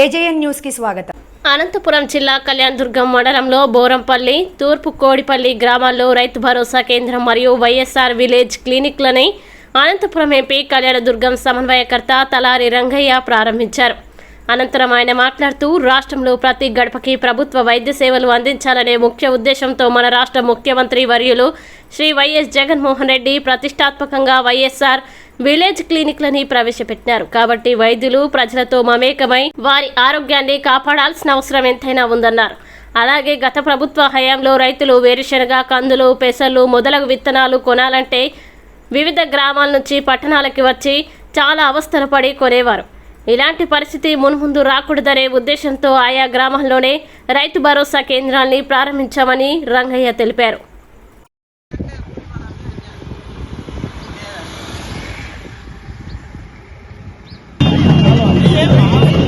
AJN న్యూస్కి స్వాగతం. అనంతపురం జిల్లా కళ్యాణదుర్గం మండలంలో బోరంపల్లి తూర్పు కోడిపల్లి గ్రామాల్లో రైతు భరోసా కేంద్రం మరియు వైఎస్ఆర్ విలేజ్ క్లినిక్లని అనంతపురం ఎంపీ కళ్యాణదుర్గం సమన్వయకర్త తలారి రంగయ్య ప్రారంభించారు. అనంతరం ఆయన మాట్లాడుతూ రాష్ట్రంలో ప్రతి గడపకి ప్రభుత్వ వైద్య సేవలు అందించాలనే ముఖ్య ఉద్దేశంతో మన రాష్ట్ర ముఖ్యమంత్రి వర్యులు శ్రీ వైఎస్ జగన్మోహన్ రెడ్డి ప్రతిష్టాత్మకంగా వైఎస్ఆర్ విలేజ్ క్లినిక్లని ప్రవేశపెట్టినారు. కాబట్టి వైద్యులు ప్రజలతో మమేకమై వారి ఆరోగ్యాన్ని కాపాడాల్సిన అవసరం ఎంతైనా ఉందన్నారు. అలాగే గత ప్రభుత్వ హయాంలో రైతులు వేరుశనగ కందులు పెసలు మొదలగు విత్తనాలు కొనాలంటే వివిధ గ్రామాల నుంచి పట్టణాలకి వచ్చి చాలా అవస్థలు పడి కొనేవారు. ఇలాంటి పరిస్థితి మున్ముందు రాకూడదనే ఉద్దేశంతో ఆయా గ్రామాల్లోనే రైతు భరోసా కేంద్రాల్ని ప్రారంభించామని రంగయ్య తెలిపారు. 没 人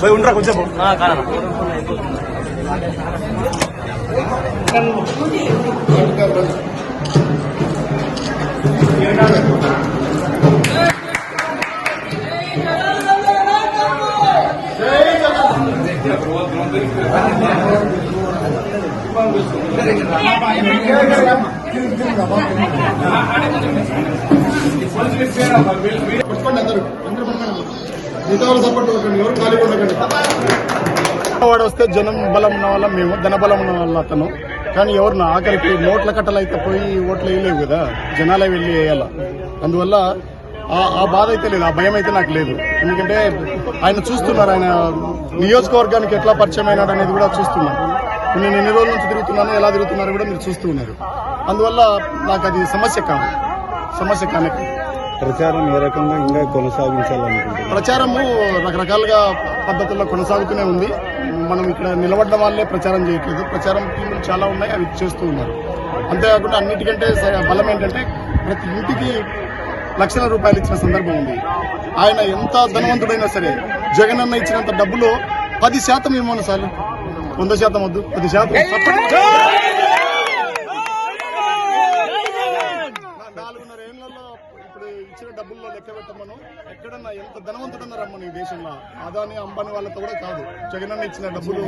పోయి ఉండరా కొంచెం పట్టుకోండి అందరూ వాడు వస్తే జనం బలం ఉన్న వాళ్ళ మేము ధనబలం ఉన్న వాళ్ళ అతను. కానీ ఎవరు నా ఆఖరికి నోట్ల కట్టలు అయితే పోయి ఓట్లు వేయలేవు కదా జనాలే వెళ్ళి వేయాల? అందువల్ల ఆ- ఆ బాధ అయితే లేదు ఆ భయం అయితే నాకు లేదు. ఎందుకంటే ఆయన చూస్తున్నారు ఆయన నియోజకవర్గానికి ఎట్లా పరిచయం అయినాడు అనేది కూడా చూస్తున్నాను నేను ఎన్ని రోజుల నుంచి తిరుగుతున్నాను ఎలా తిరుగుతున్నారో కూడా మీరు చూస్తూ ఉన్నారు. అందువల్ల నాకు అది సమస్య కాదు. సమస్య కానీ ప్రచారం ఏ రకంగా ఇంకా కొనసాగించాలనుకుంటున్నారు? ప్రచారము రకరకాలుగా పద్ధతుల్లో కొనసాగుతూనే ఉంది. మనం ఇక్కడ నిలబడ్డ వాళ్ళే ప్రచారం చేయట్లేదు. ప్రచారం టీములు చాలా ఉన్నాయి అవి చేస్తూ ఉన్నారు. అంతేకాకుండా అన్నిటికంటే బలం ఏంటంటే ప్రతి ఇంటికి లక్షల రూపాయలు ఇచ్చిన సందర్భం ఉంది. ఆయన ఎంత ధనవంతుడైనా సరే జగన్ అన్న ఇచ్చినంత డబ్బులో పది శాతం ఏమో సార్. వంద శాతం వద్దు పది శాతం. నాలుగున్నర ఏళ్ళలో ఇప్పుడు ఇచ్చిన డబ్బుల్లో లెక్క పెట్టమను ఎక్కడన్నా ఎంత ధనవంతుడన్నా రమ్మని ఈ దేశంలో. అదాని అంబానీ వాళ్ళతో కూడా కాదు. జగనన్న ఇచ్చిన డబ్బులు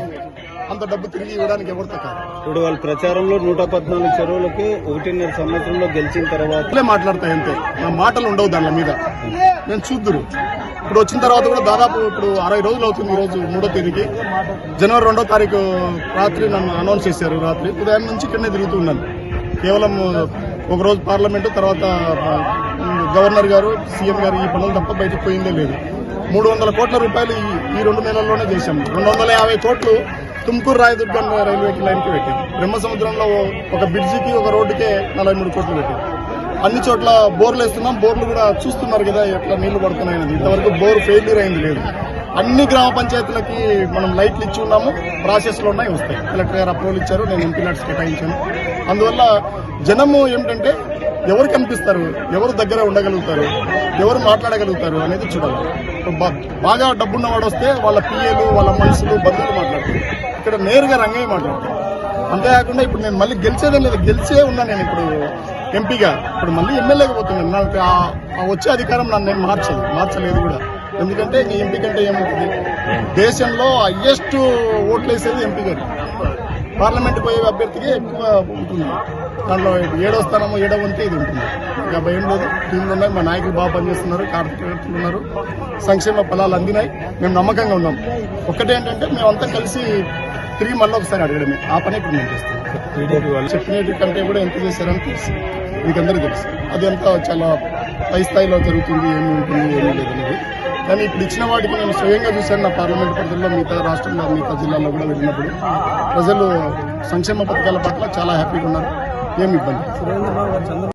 అంత డబ్బు తిరిగి ఇవ్వడానికి ఎవరితో కాదు. ఇప్పుడు వాళ్ళ ప్రచారంలో నూట పద్నాలుగు చెరువులకి ఒకటిన్నర సంవత్సరంలో గెలిచిన తర్వాత మాట్లాడతాయి అంతే. నా మాటలు ఉండవు దాని మీద. నేను చూద్దురు. ఇప్పుడు వచ్చిన తర్వాత కూడా దాదాపు ఇప్పుడు అరవై రోజులు అవుతుంది ఈ రోజు మూడో తేదీకి. జనవరి రెండో తారీఖు రాత్రి నన్ను అనౌన్స్ చేశారు రాత్రి. ఉదయం నుంచి ఇక్కడనే తిరుగుతూ ఉన్నాను. కేవలం ఒక రోజు పార్లమెంటు తర్వాత గవర్నర్ గారు సీఎం గారు ఈ పనులు తప్ప బయటకు పోయిందే లేదు. మూడు వందల కోట్ల రూపాయలు ఈ రెండు నెలల్లోనే చేశాం. రెండు వందల యాభై కోట్లు తుమ్కూరు రాయదుర్గం రైల్వేకి లైన్కి పెట్టాం. బ్రహ్మసముద్రంలో ఒక బ్రిడ్జికి ఒక రోడ్డుకే నలభై మూడు కోట్లు పెట్టాం. అన్ని చోట్ల బోర్లు వేస్తున్నాం. బోర్లు కూడా చూస్తున్నారు కదా ఎట్లా నీళ్ళు పడుతున్నాయని ఇంతవరకు బోర్ ఫెయిల్యూర్ అయింది లేదు. అన్ని గ్రామ పంచాయతీలకి మనం లైట్లు ఇచ్చి ఉన్నాము. ప్రాసెస్లో ఉన్నాయి వస్తాయి. కలెక్టర్ గారు అప్రూవల్ ఇచ్చారు నేను ఎంపీ ల్యాట్స్ కేటాయించాను. అందువల్ల జనము ఏమిటంటే ఎవరు కనిపిస్తారు ఎవరు దగ్గర ఉండగలుగుతారు ఎవరు మాట్లాడగలుగుతారు అనేది చూడాలి. బా- బాగా డబ్బున్న వాడు వస్తే వాళ్ళ పిఏలు వాళ్ళ మనుషులు బంధువులు మాట్లాడతారు. ఇక్కడ నేరుగా రంగయ్య మాట్లాడతారు అంతేకాకుండా ఇప్పుడు నేను మళ్ళీ గెలిచేదే లేదు గెలిచే ఉన్నా నేను ఇప్పుడు ఎంపీగా. ఇప్పుడు మళ్ళీ ఎమ్మెల్యేగా పోతున్నాను. నాకు ఆ- వచ్చే అధికారం నన్ను నేను మార్చదు మార్చలేదు కూడా. ఎందుకంటే నీ ఎంపీ కంటే ఏముంటుంది? దేశంలో హయ్యెస్ట్ ఓట్లు వేసేది ఎంపీ గారు. పార్లమెంట్ పోయే అభ్యర్థికి ఎక్కువ ఉంటుంది. దాంట్లో ఏడో స్థానము ఏడో వంతే ఇది ఉంటుంది. ఇక భయం లేదు. టీంలు ఉన్నాయి మా నాయకులు బాగా పనిచేస్తున్నారు. కార్యకర్తలు ఉన్నారు. సంక్షేమ ఫలాలు అందినాయి. మేము నమ్మకంగా ఉన్నాం. ఒక్కటేంటంటే మేమంతా కలిసి తిరిగి మళ్ళీ ఒకసారి అడగడమే. ఆ పని ఇప్పుడు మేము చేస్తాం చెప్పినట్టు కంటే కూడా ఎంత చేశారని తెలుసు. మీకు అందరికీ తెలుసు. అది అంతా చాలా పై స్థాయిలో జరుగుతుంది ఏమి ఉంటుంది ఏమీ లేదనేది కానీ ఇప్పుడు ఇచ్చిన వాటికి నేను స్వయంగా చూశాను నా పార్లమెంట్ పరిధిలో మిగతా రాష్ట్రంలో మిగతా జిల్లాల్లో కూడా వెళ్ళినప్పుడు ప్రజలు సంక్షేమ పథకాల పట్ల చాలా హ్యాపీగా ఉన్నారు. ఏమి ఇబ్బంది?